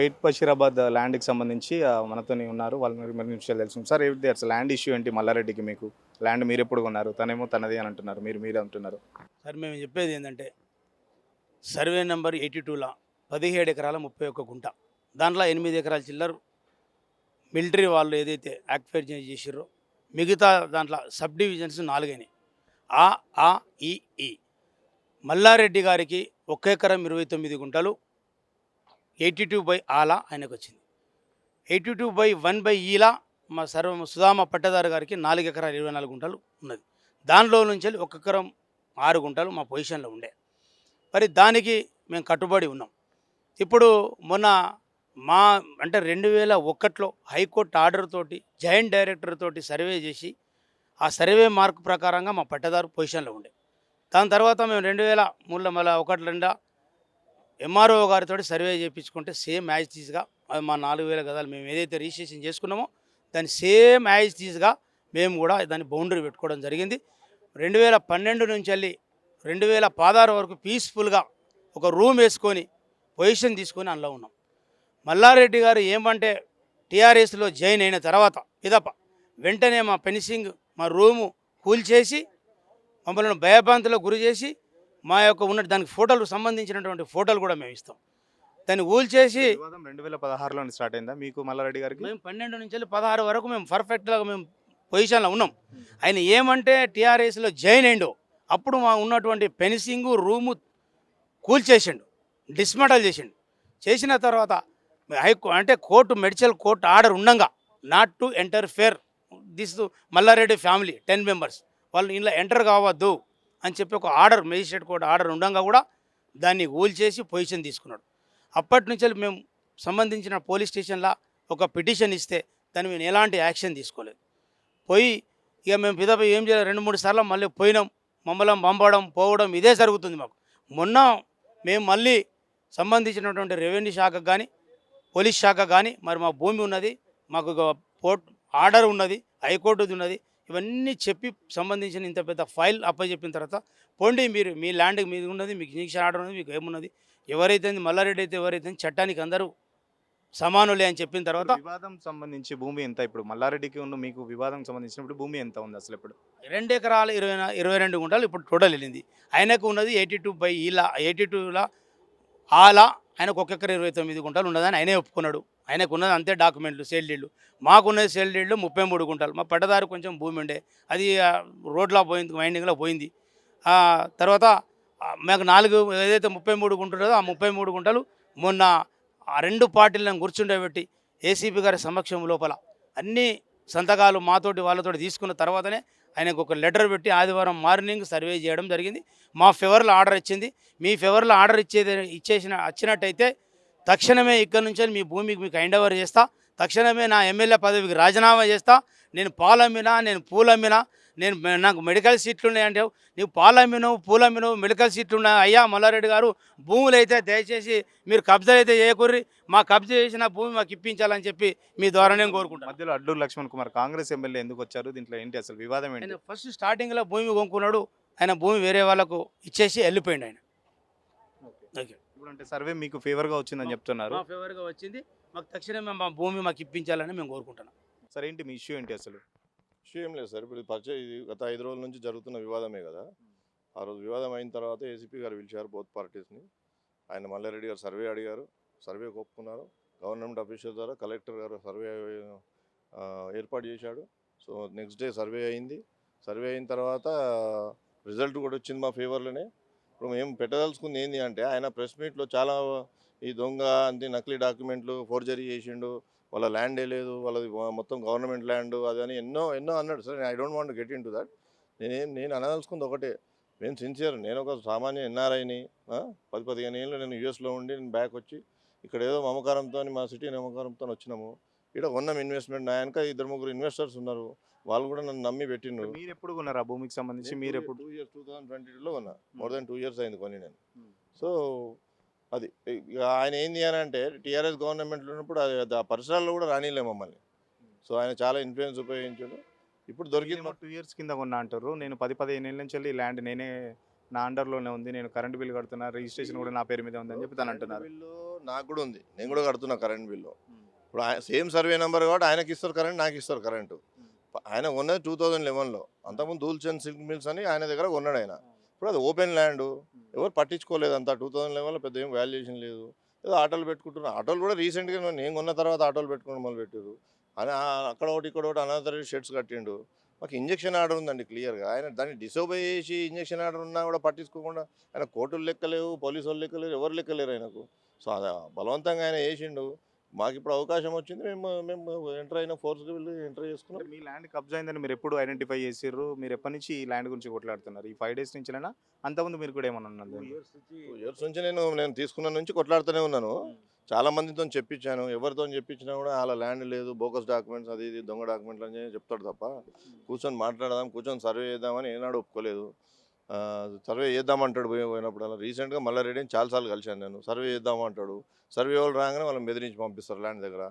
పేట్ బషీరాబాద్ ల్యాండ్కి సంబంధించి మనతోనే ఉన్నారు. వాళ్ళు మరి విషయాలు తెలుసు సార్ ఏంటి అసలు ల్యాండ్ ఇష్యూ ఏంటి మల్లారెడ్డికి మీకు? ల్యాండ్ మీరు ఎప్పుడు కొన్నారు? తనేమో తనది అని అంటున్నారు. మీరు మీరే అంటున్నారు. సార్ మేము చెప్పేది ఏంటంటే సర్వే నెంబర్ ఎయిటీ టూలో పదిహేడు ఎకరాల ముప్పై ఒక్క గుంట. దాంట్లో ఎనిమిది ఎకరాల చిల్లర మిలిటరీ వాళ్ళు ఏదైతే యాక్టివేట్ చేసిర్రో మిగతా దాంట్లో సబ్ డివిజన్స్ నాలుగైనాయి ఆ ఆ ఈ ఈ. మల్లారెడ్డి గారికి ఒక్క ఎకరం ఇరవై తొమ్మిది గుంటలు ఎయిటీ టూ బై ఆలా ఆయనకు వచ్చింది eighty two by one by ఈలా మా సర్వ సుధామ పట్టదారు గారికి నాలుగు ఎకరాలు ఇరవై నాలుగు గుంటలు ఉన్నది. దానిలో నుంచి వెళ్ళి ఒక ఎకరం ఆరు గుంటలు మా పొజిషన్లో ఉండే. మరి దానికి మేము కట్టుబడి ఉన్నాం. ఇప్పుడు మొన్న మా అంటే రెండు వేల ఒకటిలో హైకోర్టు ఆర్డర్ తోటి జాయింట్ డైరెక్టర్ తోటి సర్వే చేసి ఆ సర్వే మార్క్ ప్రకారంగా మా పట్టదారు పొజిషన్లో ఉండే. దాని తర్వాత మేము రెండు వేల మూడులో మళ్ళీ ఒకటి రెండా ఎంఆర్ఓ గారితో సర్వే చేయించుకుంటే సేమ్ యాజ్ తీస్గా అది మా నాలుగు వేల గదాలు మేము ఏదైతే రిజిస్ట్రేషన్ చేసుకున్నామో దాన్ని సేమ్ యాజ్ తీస్గా మేము కూడా దాన్ని బౌండరీ పెట్టుకోవడం జరిగింది. రెండు వేల పన్నెండు నుంచి వెళ్ళి రెండు వేల పదహారు వరకు పీస్ఫుల్గా ఒక రూమ్ వేసుకొని పొజిషన్ తీసుకొని అందులో ఉన్నాం. మల్లారెడ్డి గారు ఏమంటే టీఆర్ఎస్లో జాయిన్ అయిన తర్వాత ఇదప్ప వెంటనే మా ఫెన్సింగ్ మా రూము కూల్చేసి మమ్మల్ని భయభ్రాంతిలో గురి చేసి మా యొక్క ఉన్న దానికి ఫోటోలకు సంబంధించినటువంటి ఫోటోలు కూడా మేము ఇస్తాం. దాన్ని ఊల్చేసి రెండు వేల పదహారులో స్టార్ట్ అయిందా మీకు మల్లారెడ్డి గారికి? మేము పన్నెండు నుంచి వెళ్ళి పదహారు వరకు మేము పర్ఫెక్ట్గా మేము పొజిషన్లో ఉన్నాం. ఆయన ఏమంటే టీఆర్ఎస్లో జాయిన్ అయిండో అప్పుడు మా ఉన్నటువంటి ఫెన్సింగ్ రూము కూల్చేసిండు డిస్మటల్ చేసిండు. చేసిన తర్వాత హైకో అంటే కోర్టు మెడికల్ కోర్టు ఆర్డర్ ఉండంగా not to enter fair this Mallareddy family ten members. వాళ్ళు ఇంట్లో ఎంటర్ కావద్దు. అని చెప్పి ఒక ఆర్డర్ మేజిస్ట్రేట్ కోర్టు ఆర్డర్ ఉండంగా కూడా దాన్ని ఊల్చేసి పొజిషన్ తీసుకున్నాడు. అప్పటి నుంచి మేము సంబంధించిన పోలీస్ స్టేషన్లో ఒక పిటిషన్ ఇస్తే దాని మేము ఎలాంటి యాక్షన్ తీసుకోలేదు. పోయి ఇక మేము పిదప ఏం చేయాలి? రెండు మూడు సార్లు మళ్ళీ పోయినాం. మమ్మల్ని పంపడం పోవడం ఇదే జరుగుతుంది మాకు. మొన్న మేము మళ్ళీ సంబంధించినటువంటి రెవెన్యూ శాఖకు కానీ పోలీస్ శాఖ కానీ మరి మా భూమి ఉన్నది మాకు ఒక ఆర్డర్ ఉన్నది హైకోర్టుది ఉన్నది ఇవన్నీ చెప్పి సంబంధించిన ఇంత పెద్ద ఫైల్ అప్పచెప్పిన తర్వాత పోండి మీరు మీ ల్యాండ్ మీది ఉన్నది మీకు ఇన్జక్షన్ ఆర్డర్ ఉన్నది మీకు ఏమున్నది ఎవరైతే మల్లారెడ్డి అయితే ఎవరైతే చట్టానికి అందరూ సమానులే అని చెప్పిన తర్వాత వివాదం సంబంధించి భూమి ఎంత ఇప్పుడు మల్లారెడ్డికి ఉన్న మీకు వివాదం సంబంధించినప్పుడు భూమి ఎంత ఉంది అసలు ఇప్పుడు? రెండు ఎకరాలు ఇరవై ఇరవై రెండు గుంటలు ఇప్పుడు టోటల్ వెళ్ళింది. ఆయనకు ఉన్నది ఎయిటీ టూ బై ఇలా ఎయిటీ టూలా ఆలా ఆయనకు ఒక ఎకర ఇరవై తొమ్మిది గుంటలు ఉన్నదని ఆయనే ఒప్పుకున్నాడు. ఆయనకు ఉన్నది అంతే డాక్యుమెంట్లు సేల్ డీళ్ళు మాకున్నది సేల్ డీళ్ళు ముప్పై మూడు గుంటలు. మా పట్టదారు కొంచెం భూమి ఉండే. అది రోడ్లో పోయింది వైండింగ్లో పోయింది. తర్వాత మాకు నాలుగు ఏదైతే ముప్పై మూడు గుంటలో ఆ ముప్పై మూడు గుంటలు మొన్న ఆ రెండు పార్టీలను కూర్చుండబెట్టి ఏసీపీ గారి సమక్షం లోపల అన్ని సంతకాలు మాతోటి వాళ్ళతోటి తీసుకున్న తర్వాతనే ఆయనకు ఒక లెటర్ పెట్టి ఆదివారం మార్నింగ్ సర్వే చేయడం జరిగింది. మా ఫేవర్లో ఆర్డర్ ఇచ్చింది. మీ ఫేవర్లో ఆర్డర్ ఇచ్చేది ఇచ్చేసిన వచ్చినట్టయితే తక్షణమే ఇక్కడ నుంచి మీ భూమికి మీకు హ్యాండ్ ఓవర్ చేస్తా. తక్షణమే నా ఎమ్మెల్యే పదవికి రాజీనామా చేస్తా. నేను పాలు అమ్మినా నేను పూలు అమ్మినా నేను నాకు మెడికల్ సీట్లు ఉన్నాయంటే నీవు పాలు అమ్మినవు పూలు అమ్మినవు మెడికల్ సీట్లు ఉన్నాయి. అయ్యా మల్లారెడ్డి గారు భూములు అయితే దయచేసి మీరు కబ్జా అయితే చేయకూర్రి. మా కబ్జా చేసిన భూమి మాకు ఇప్పించాలని చెప్పి మీ ద్వారా నేను కోరుకుంటాను మధ్యలో అడ్డూరు లక్ష్మణ్ కుమార్ కాంగ్రెస్ ఎమ్మెల్యే ఎందుకు వచ్చారు? దీంట్లో ఏంటి అసలు వివాదం ఏంటి? ఫస్ట్ స్టార్టింగ్లో భూమి కొనుక్కున్నాడు. ఆయన భూమి వేరే వాళ్ళకు ఇచ్చేసి వెళ్ళిపోయిండు ఆయన. ఓకే. ఇప్పుడు అంటే సర్వే మీకు ఫేవర్గా వచ్చిందని చెప్తున్నారు. మా ఫేవర్గా వచ్చింది. మాకు తక్షణమే మా భూమి మాకు ఇప్పించాలని మేము కోరుకుంటున్నాం. సరే ఏంటి మీ ఇష్యూ ఏంటి అసలు? ఇష్యూ ఏం లేదు సార్. ఇప్పుడు పరిచయం ఇది గత ఐదు రోజుల నుంచి జరుగుతున్న వివాదమే కదా. ఆ రోజు వివాదం అయిన తర్వాత ఏసీపీ గారు పిలిచారు బోత్ పార్టీస్ని ఆయన మల్లారెడ్డి గారు సర్వే అడిగారు. సర్వే ఒప్పుకున్నారు గవర్నమెంట్ అఫీషియల్ ద్వారా కలెక్టర్ గారు సర్వే ఆ, ఏర్పాటు చేశాడు. సో నెక్స్ట్ డే సర్వే అయింది. సర్వే అయిన తర్వాత రిజల్ట్ కూడా వచ్చింది మా ఫేవర్లోనే. ఇప్పుడు మేము పెట్టదలుచుకుంది ఏంటి అంటే ఆయన ప్రెస్ మీట్లో చాలా ఈ దొంగ అంతే నకిలీ డాక్యుమెంట్లు ఫోర్జరీ చేసిండు వాళ్ళ ల్యాండే లేదు వాళ్ళది మొత్తం గవర్నమెంట్ ల్యాండ్ అది అని ఎన్నో ఎన్నో అన్నాడు. Sir I don't want get into that. నేనేం నేను అనదలుచుకుంది ఒకటే. నేను సిన్సియర్ నేను ఒక సామాన్య ఎన్ఆర్ఐని పది పదిహేను ఏళ్ళు నేను యూఎస్లో ఉండి నేను బ్యాక్ వచ్చి ఇక్కడ ఏదో మమకారంతో మా సిటీ మమకారంతో వచ్చినాము. ఇక్కడ కొన్నాం ఇన్వెస్ట్మెంట్. నా వెనక ఇద్దరు ముగ్గురు ఇన్వెస్టర్స్ ఉన్నారు. వాళ్ళు కూడా నన్ను నమ్మి పెట్టిండ్రు. మీరు ఎప్పుడు కొన్నారు? ఆ భూమికి సంబంధించి మీరు ఎప్పుడు two years two thousand twenty టూలో ఉన్నా more Hmm. Then two years అయింది కొని నేను. Hmm. సో అది ఆయన ఏంది అని అంటే టీఆర్ఎస్ గవర్నమెంట్లో ఉన్నప్పుడు అది ఆ పరిసరాల్లో కూడా రానిలే మమ్మల్ని. సో ఆయన చాలా ఇన్ఫ్లుయెన్స్ ఉపయోగించాడు. ఇప్పుడు దొరికింది టూ ఇయర్స్ కింద కొన్నా అంటారు. నేను పది పదిహేను ఏళ్ళ నుంచి వెళ్ళి ల్యాండ్ నేనే నా అండర్లోనే ఉంది. నేను కరెంట్ బిల్ కడుతున్నా. రిజిస్ట్రేషన్ కూడా నా పేరు మీద ఉంది అని చెప్పి తను అంటున్నారు. బిల్లు నాకు కూడా ఉంది. నేను కూడా కడుతున్నా కరెంట్ బిల్లు ఇప్పుడు సేమ్ సర్వే నెంబర్ కాబట్టి ఆయనకి ఇస్తారు కరెంట్ నాకు ఇస్తారు కరెంటు. ఆయన ఉన్నది టూ థౌజండ్ లెవెన్లో. అంతకుముందు దూల్చంద్ సిల్క్ మిల్స్ అని ఆయన దగ్గర కొన్నాడు ఆయన. ఇప్పుడు అది ఓపెన్ ల్యాండ్. ఎవరు పట్టించుకోలేదు అంతా. టూ థౌజండ్ లెవెన్లో పెద్ద ఏం వాల్యుయేషన్ లేదు. ఏదో ఆటోలు పెట్టుకుంటున్నారు. ఆటోలు కూడా రీసెంట్గా నేను కొన్న తర్వాత ఆటోలు పెట్టుకోవడం మొదలు పెట్టారు అని అక్కడ ఒకటి ఇక్కడ ఒకటి అనాథర షెడ్స్ కట్టిండు. మాకు ఇంజక్షన్ ఆర్డర్ ఉందండి క్లియర్గా. ఆయన దాన్ని డిసోబే చేసి ఇంజక్షన్ ఆర్డర్ ఉన్నా కూడా పట్టించుకోకుండా ఆయన కోర్టులు లెక్కలేవు పోలీసు వాళ్ళు లెక్కలేరు ఎవరు లెక్కలేరు ఆయనకు. సో అది బలవంతంగా ఆయన వేసిండు మాకు ఇప్పుడు అవకాశం వచ్చింది. మేము మేము ఎంటర్ అయిన ఫోర్స్కి వెళ్ళి ఎంటర్ చేసుకున్నాం. మీ ల్యాండ్ కబ్జా అయిందని మీరు ఎప్పుడు ఐడెంటిఫై చేసిర్రు? మీరు ఎప్పటి నుంచి ఈ ల్యాండ్ గురించి కొట్లాడుతున్నారు? ఈ ఫైవ్ డేస్ నుంచినా అంతకుముందు మీరు కూడా ఏమన్నా ఉన్నది టూ ఇయర్స్ నుంచి నేను నేను తీసుకున్న నుంచి కొట్లాడుతూనే ఉన్నాను. చాలా మందితో చెప్పించాను. ఎవరితో చెప్పించినా కూడా అలా ల్యాండ్ లేదు బోకస్ డాక్యుమెంట్స్ అది ఇది దొంగ డాక్యుమెంట్లు అని చెప్తాడు తప్ప. కూర్చొని మాట్లాడదాం కూర్చొని సర్వే చేద్దామని ఏనాడు ఒప్పుకోలేదు. సర్వే చేద్దామంటాడు పోయి పోయినప్పుడు అలా రీసెంట్గా మళ్ళీ రెడ్డిని చాలాసార్లు కలిశాను నేను. సర్వే చేద్దామంటాడు సర్వే వాళ్ళు రాగానే వాళ్ళని బెదిరించి పంపిస్తారు ల్యాండ్ దగ్గర.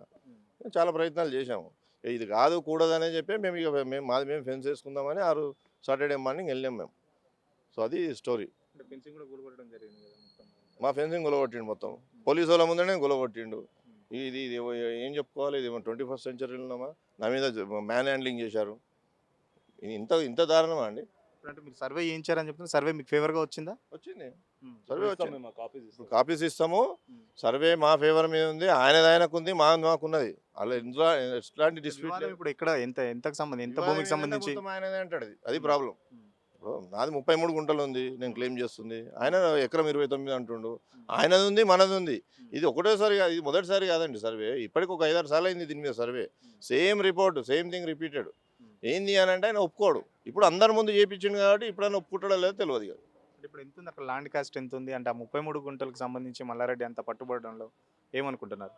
చాలా ప్రయత్నాలు చేశాము. ఇది కాదు కూడదనే చెప్పి మేము ఇక మేము మాది మేము ఫెన్స్ వేసుకుందామని ఆరు సాటర్డే మార్నింగ్ వెళ్ళాం మేము. సో అది స్టోరీ. మా ఫెన్సింగ్ గులగొట్టిండు మొత్తం. పోలీసు వాళ్ళ ముందనే గులగొట్టిండు ఇది ఇది ఏం చెప్పుకోవాలి? ఇది ట్వంటీ ఫస్ట్ సెంచరీలో ఉన్నామా నా మీద మ్యాన్ హ్యాండ్లింగ్ చేశారు. ఇది ఇంత ఇంత దారుణమా అండి? అంటే మీరు సర్వే చేయించారని చెప్తున్నారు. సర్వే మీకు ఫేవర్గా వచ్చిందా? వచ్చింది. సర్వే వచ్చింది కాపీస్ ఇప్పుడు కాపీస్ ఇస్తాము. సర్వే మా ఫేవర్ మీద ఉంది ఆయనది ఆయనకు ఉంది మా మాకు ఉన్నది అలా ఇందులో ఎట్లాంటి డిస్ప్యూట్ వివాదం ఇప్పుడు ఎక్కడ? ఎంత ఎంతకు సంబంధించి ఎంత భూమికి సంబంధించి? ఆయనదే అంటాడు. అది. అది ప్రాబ్లం. ఇప్పుడు నాది ముప్పై మూడు గుంటలు ఉంది నేను క్లెయిమ్ చేస్తుంది. ఆయన ఎకరం ఇరవై తొమ్మిది అంటుండు. ఆయనది ఉంది మనది ఉంది. ఇది ఒకటేసారి కాదు, ఇది మొదటిసారి కాదండి సర్వే. ఇప్పటికి ఒక ఐదారు సార్లు అయింది దీని మీద survey. Same report same thing repeated. ఏంది అని అంటే ఆయన ఒప్పుకోడు. ఇప్పుడు అందరి ముందు చేపించిండు కాబట్టి ఇప్పుడు ఆయన ఒప్పుకుంటాడో లేదో తెలియదు కదా ఇప్పుడు ఎంత ఉంది అక్కడ ల్యాండ్ కాస్ట్ ఎంత ఉంది అంటే ఆ ముప్పై మూడు గుంటలకు సంబంధించి మల్లారెడ్డి అంత పట్టుబడడంలో ఏమనుకుంటున్నారు?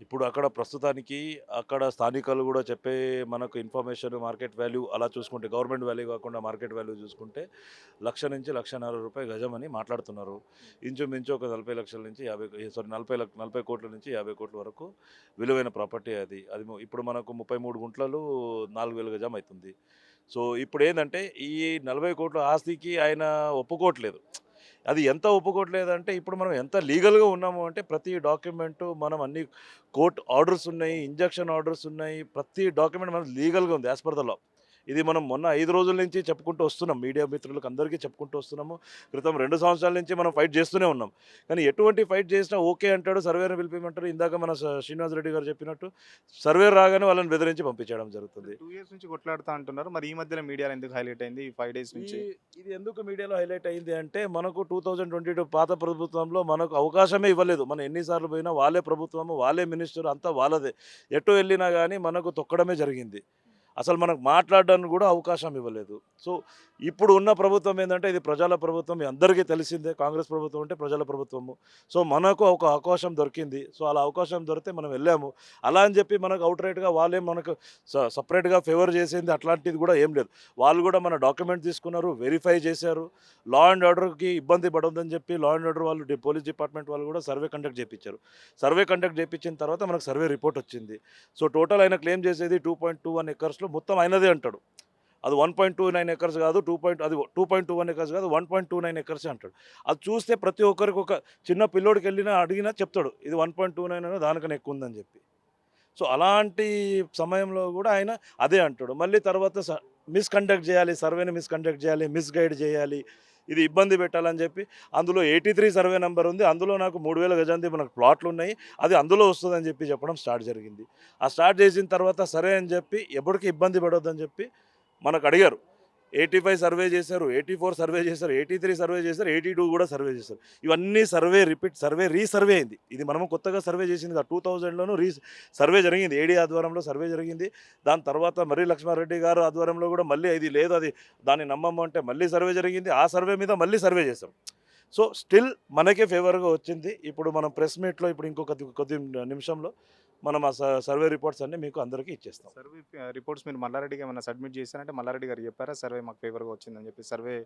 ఇప్పుడు అక్కడ ప్రస్తుతానికి అక్కడ స్థానికులు కూడా చెప్పే మనకు ఇన్ఫర్మేషన్ మార్కెట్ వాల్యూ అలా చూసుకుంటే గవర్నమెంట్ వాల్యూ కాకుండా మార్కెట్ వాల్యూ చూసుకుంటే లక్ష నుంచి లక్షన్నర రూపాయి గజం అని మాట్లాడుతున్నారు ఇంచుమించు ఒక నలభై లక్షల నుంచి యాభై సారీ నలభై లక్ష నలభై కోట్ల నుంచి యాభై కోట్ల వరకు విలువైన ప్రాపర్టీ అది. అది ఇప్పుడు మనకు ముప్పై మూడు గుంటలు నాలుగు వేల గజం అవుతుంది సో ఇప్పుడు ఏంటంటే ఈ నలభై కోట్ల ఆస్తికి ఆయన ఒప్పుకోవట్లేదు. అది ఎంత ఒప్పుకోవట్లేదు అంటే ఇప్పుడు మనం ఎంత లీగల్గా ఉన్నాము అంటే ప్రతి డాక్యుమెంటు మనం అన్ని కోర్టు ఆర్డర్స్ ఉన్నాయి ఇంజక్షన్ ఆర్డర్స్ ఉన్నాయి ప్రతి డాక్యుమెంట్ మనకు లీగల్గా ఉంది యాజ్ పర్ ద లా. ఇది మనం మొన్న ఐదు రోజుల నుంచి చెప్పుకుంటూ వస్తున్నాం. మీడియా మిత్రులకు అందరికీ చెప్పుకుంటూ వస్తున్నాము. క్రితం రెండు సంవత్సరాల నుంచి మనం ఫైట్ చేస్తూనే ఉన్నాం. కానీ ఎటువంటి ఫైట్ చేసినా ఓకే అంటాడు సర్వేని పిలిపిమంటారు ఇందాక మన శ్రీనివాస్ రెడ్డి గారు చెప్పినట్టు సర్వే రాగానే వాళ్ళని బెదిరించి పంపించడం జరుగుతుంది. టూ ఇయర్స్ నుంచి కొట్లాడుతా అంటున్నారు. మరి ఈ మధ్యలో మీడియాలో ఎందుకు హైలైట్ అయింది ఈ ఫైవ్ డేస్ నుంచి? ఇది ఎందుకు మీడియాలో హైలైట్ అయింది అంటే మనకు టూ థౌజండ్ ట్వంటీ టూ పాత ప్రభుత్వంలో మనకు అవకాశమే ఇవ్వలేదు. మనం ఎన్నిసార్లు పోయినా వాళ్ళే ప్రభుత్వము వాళ్ళే మినిస్టర్ అంతా వాళ్ళదే. ఎటు వెళ్ళినా కానీ మనకు తొక్కడమే జరిగింది. అసలు మనకు మాట్లాడడానికి కూడా అవకాశం ఇవ్వలేదు. సో ఇప్పుడు ఉన్న ప్రభుత్వం ఏంటంటే ఇది ప్రజల ప్రభుత్వం మీ అందరికీ తెలిసిందే. కాంగ్రెస్ ప్రభుత్వం అంటే ప్రజల ప్రభుత్వము. సో మనకు ఒక అవకాశం దొరికింది. సో అలా అవకాశం దొరికితే మనం వెళ్ళాము. అలా అని చెప్పి మనకు అవుట్ రైట్గా వాళ్ళే మనకు సపరేట్గా ఫేవర్ చేసింది అట్లాంటిది కూడా ఏం లేదు. వాళ్ళు కూడా మన డాక్యుమెంట్ తీసుకున్నారు వెరిఫై చేశారు. లా అండ్ ఆర్డర్కి ఇబ్బంది పడొద్దని చెప్పి లా అండ్ ఆర్డర్ వాళ్ళు పోలీస్ డిపార్ట్మెంట్ వాళ్ళు కూడా సర్వే కండక్ట్ చేయించారు సర్వే కండక్ట్ చేయించిన తర్వాత మనకు సర్వే రిపోర్ట్ వచ్చింది. సో టోటల్ ఆయన క్లెయిమ్ చేసేది టూ పాయింట్ టూ వన్ ఎకర్స్లో మొత్తం అయినదే అంటాడు. అది one point two nine acres కాదు టూ పాయింట్ అది two point two one acres కాదు one point two nine acres అంటాడు. అది చూస్తే ప్రతి ఒక్కరికి ఒక చిన్న పిల్లోడికి వెళ్ళినా అడిగినా చెప్తాడు ఇది వన్ పాయింట్ టూ నైన్ దానికన్నా ఎక్కువ ఉందని చెప్పి. సో అలాంటి సమయంలో కూడా ఆయన అదే అంటాడు. మళ్ళీ తర్వాత మిస్కండక్ట్ చేయాలి సర్వేని మిస్కండక్ట్ చేయాలి మిస్గైడ్ చేయాలి ఇది ఇబ్బంది పెట్టాలని చెప్పి అందులో ఎయిటీ త్రీ సర్వే నెంబర్ ఉంది. అందులో నాకు మూడు వేల గజంది మనకు ప్లాట్లు ఉన్నాయి. అది అందులో వస్తుందని చెప్పి చెప్పడం స్టార్ట్ జరిగింది. ఆ స్టార్ట్ చేసిన తర్వాత సరే అని చెప్పి ఎప్పటికీ ఇబ్బంది పడొద్దని చెప్పి మనకు అడిగారు. ఎయిటీ ఫైవ్ సర్వే చేశారు ఎయిటీ ఫోర్ సర్వే చేశారు ఎయిటీ త్రీ సర్వే చేశారు ఎయిటీ టూ కూడా సర్వే చేశారు. ఇవన్నీ సర్వే రిపీట్ సర్వే రీసర్వే అయింది. ఇది మనము కొత్తగా సర్వే చేసింది టూ థౌజండ్లోనూ రీ సర్వే జరిగింది. ఏడీ ఆధ్వర్యంలో సర్వే జరిగింది. దాని తర్వాత మర్రి లక్ష్మారెడ్డి గారు ఆధ్వర్యంలో కూడా మళ్ళీ ఇది లేదు అది దాన్ని నమ్మము అంటే మళ్ళీ సర్వే జరిగింది. ఆ సర్వే మీద మళ్ళీ సర్వే చేశాం. సో స్టిల్ మనకే ఫేవర్గా వచ్చింది. ఇప్పుడు మనం ప్రెస్ మీట్లో ఇప్పుడు ఇంకొక కొద్ది కొద్ది నిమిషంలో మనం ఆ సర్వే రిపోర్ట్స్ అన్ని మీకు అందరికీ ఇచ్చేస్తాం. సర్వే రిపోర్ట్స్ మీరు మల్లారెడ్డికి ఏమైనా సబ్మిట్ చేశారంటే మల్లారెడ్డి గారు చెప్పారా? సర్వే మాకు ఫేవర్గా వచ్చిందని చెప్పి సర్వే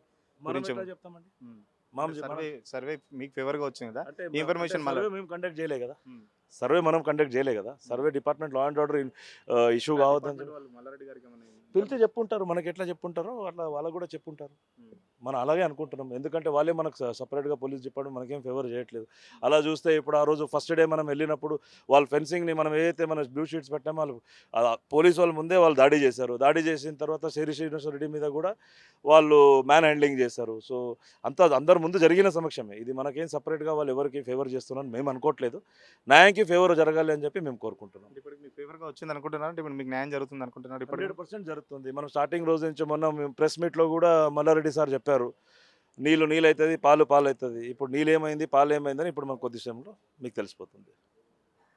గురించి చెప్తామండి? సర్వే సర్వే మీకు ఫేవర్గా వచ్చింది కదా? సర్వే మేము కండక్ట్ చేయలే కదా. సర్వే మనం కండక్ట్ చేయలే కదా. Survey department law and order issue కావద్దని మల్లారెడ్డి గారికి పిలిచి చెప్పుంటారు మనకి ఎట్లా చెప్పుంటారో అట్లా వాళ్ళకు కూడా చెప్పుంటారు. మనం అలాగే అనుకుంటున్నాం. ఎందుకంటే వాళ్ళే మనకు సపరేట్గా పోలీస్ డిపార్ట్మెంట్ మనకేం ఫేవర్ చేయట్లేదు. అలా చూస్తే ఇప్పుడు ఆ రోజు ఫస్ట్ డే మనం వెళ్ళినప్పుడు వాళ్ళ ఫెన్సింగ్ని మనం ఏదైతే మన బ్లూ షీట్స్ పెట్టామో వాళ్ళు పోలీస్ వాళ్ళు ముందే వాళ్ళు దాడి చేశారు. దాడి చేసిన తర్వాత శేరి శ్రీనివాస రెడ్డి మీద కూడా వాళ్ళు మ్యాన్ హ్యాండ్లింగ్ చేశారు. సో అంతా అందరి ముందు జరిగిన సమక్షమే. ఇది మనకేం సపరేట్గా వాళ్ళు ఎవరికి ఫేవర్ చేస్తున్నారని మేము అనుకోవట్లేదు న్యాయంకి ఫేవర్ జరగాలి అని చెప్పి మేము కోరుకుంటున్నాం. ఇప్పుడు మీకు ఫేవర్గా వచ్చింది అనుకుంటున్నారు అంటే ఇప్పుడు మీకు న్యాయం జరుగుతుంది అనుకుంటున్నారు ఇప్పుడు హండ్రెడ్ జరుగుతుంది మనం స్టార్టింగ్ రోజు నుంచి మొన్న ప్రెస్ మీట్లో కూడా మల్లారెడ్డి సార్ చెప్పారు నీళ్ళు నీళ్ళు అవుతుంది పాలు పాలు అవుతుంది ఇప్పుడు నీళ్ళు ఏమైంది పాలు ఏమైందని ఇప్పుడు మన కొద్ది సమయంలో మీకు తెలిసిపోతుంది.